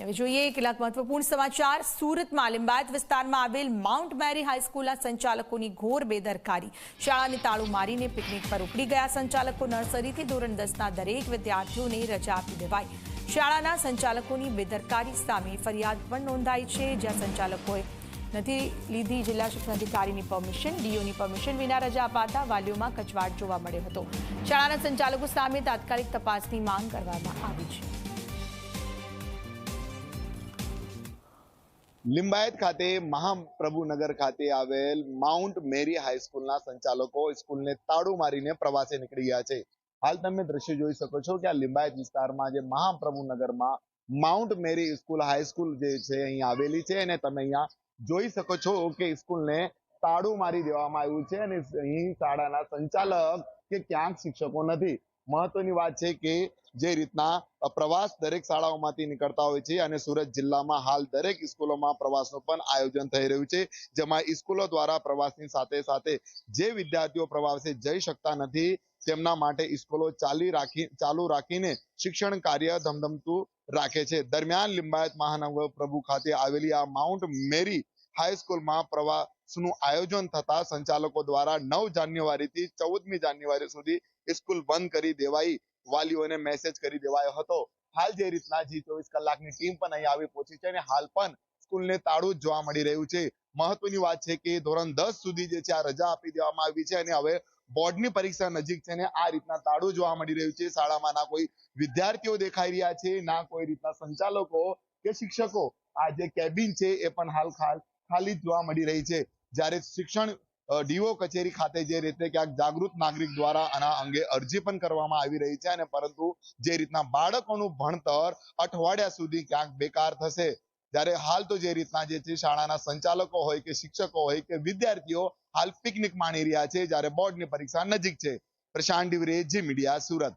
હવે જોઈએ કેટલાક મહત્વપૂર્ણ સમાચાર. સુરતમાં લિંબાયત વિસ્તારમાં આવેલ માઉન્ટ મેરી હાઈસ્કૂલના સંચાલકોની ઘોર બેદરકારી. શાળાને તાળું મારીને પિકનિક પર ઉપડી ગયા સંચાલકો. નર્સરીથી ધોરણ દસના દરેક વિદ્યાર્થીઓને રજા આપી દેવાઈ. શાળાના સંચાલકોની બેદરકારી સામે ફરિયાદ પણ નોંધાઈ છે. જ્યાં સંચાલકોએ નથી લીધી જિલ્લા શિક્ષણ અધિકારીની પરમિશન. ડીઓની પરમિશન વિના રજા અપાતા વાલીઓમાં કચવાટ જોવા મળ્યો હતો. શાળાના સંચાલકો સામે તાત્કાલિક તપાસની માંગ કરવામાં આવી છે. લિંબાયત ખાતે મહાપ્રભુનગર ખાતે આવેલ માઉન્ટ મેરી હાઈસ્કૂલના સંચાલકો સ્કૂલને તાળું મારીને પ્રવાસે નીકળી ગયા છે. હાલ તમે દ્રશ્ય જોઈ શકો છો કે આ લિંબાયત વિસ્તારમાં જે મહાપ્રભુનગરમાં Mount Mary school high school જે છે અહીં આવેલી છે અને તમે અહીંયા જોઈ શકો છો કે સ્કૂલને તાળું મારી દેવામાં આવ્યું છે અને અહીં શાળાના સંચાલક કે ક્યાંક શિક્ષકો નથી. મહત્વની વાત છે કે જે રીતના પ્રવાસ દરેક શાળાઓમાંથી નીકળતા હોય છે અને સુરત જિલ્લામાં હાલ દરેક સ્કૂલોમાં પ્રવાસનું પણ આયોજન થઈ રહ્યું છે, જેમાં સ્કૂલો દ્વારા પ્રવાસની સાથે સાથે જે વિદ્યાર્થીઓ પ્રવાસે જઈ શકતા નથી, તેમના માટે સ્કૂલો ચાલી રાખી, ચાલુ રાખીને શિક્ષણ કાર્ય ધમધમતું રાખે છે. દરમિયાન લિંબાયત મહાનગર પ્રભુ ખાતે આવેલી આ માઉન્ટ મેરી હાઈસ્કૂલમાં પ્રવાસનું આયોજન થતા સંચાલકો દ્વારા નવ જાન્યુઆરીથી ચૌદમી જાન્યુઆરી સુધી સ્કૂલ બંધ કરી દેવાઈ. વાલીઓને મેસેજ કરી દેવાયો હતો. હાલ જે રીતના જી ચોવીસ કલાકની ટીમ પણ અહીં આવી પહોંચી છે અને હાલ પણ સ્કૂલને તાળું જોવા મળી રહ્યું છે. મહત્વની વાત છે કે ધોરણ દસ સુધી જે છે આ રજા આપી દેવામાં આવી છે અને હવે બોર્ડની પરીક્ષા નજીક છે ને આ રીતના તાળું જોવા મળી રહ્યું છે. શાળામાં ના કોઈ વિદ્યાર્થીઓ દેખાઈ રહ્યા છે, ના કોઈ રીતના સંચાલકો કે શિક્ષકો. આ જે કેબિન છે એ પણ હાલ ખાલ ખાલી જોવા મળી રહી છે. જ્યારે શિક્ષણ ડીઓ કચેરી ખાતે જે રીતે ક્યાંક જાગૃત નાગરિક દ્વારા આના અંગે અરજી પણ કરવામાં આવી રહી છે અને પરંતુ જે રીતના બાળકોનું ભણતર અઠવાડિયા સુધી ક્યાંક બેકાર થશે, જ્યારે હાલ તો જે રીતના જે છે શાળાના સંચાલકો હોય કે શિક્ષકો હોય કે વિદ્યાર્થીઓ હાલ પિકનિક માણી રહ્યા છે, જ્યારે બોર્ડની પરીક્ષા નજીક છે. Prashant Divre, Zee media, Surat.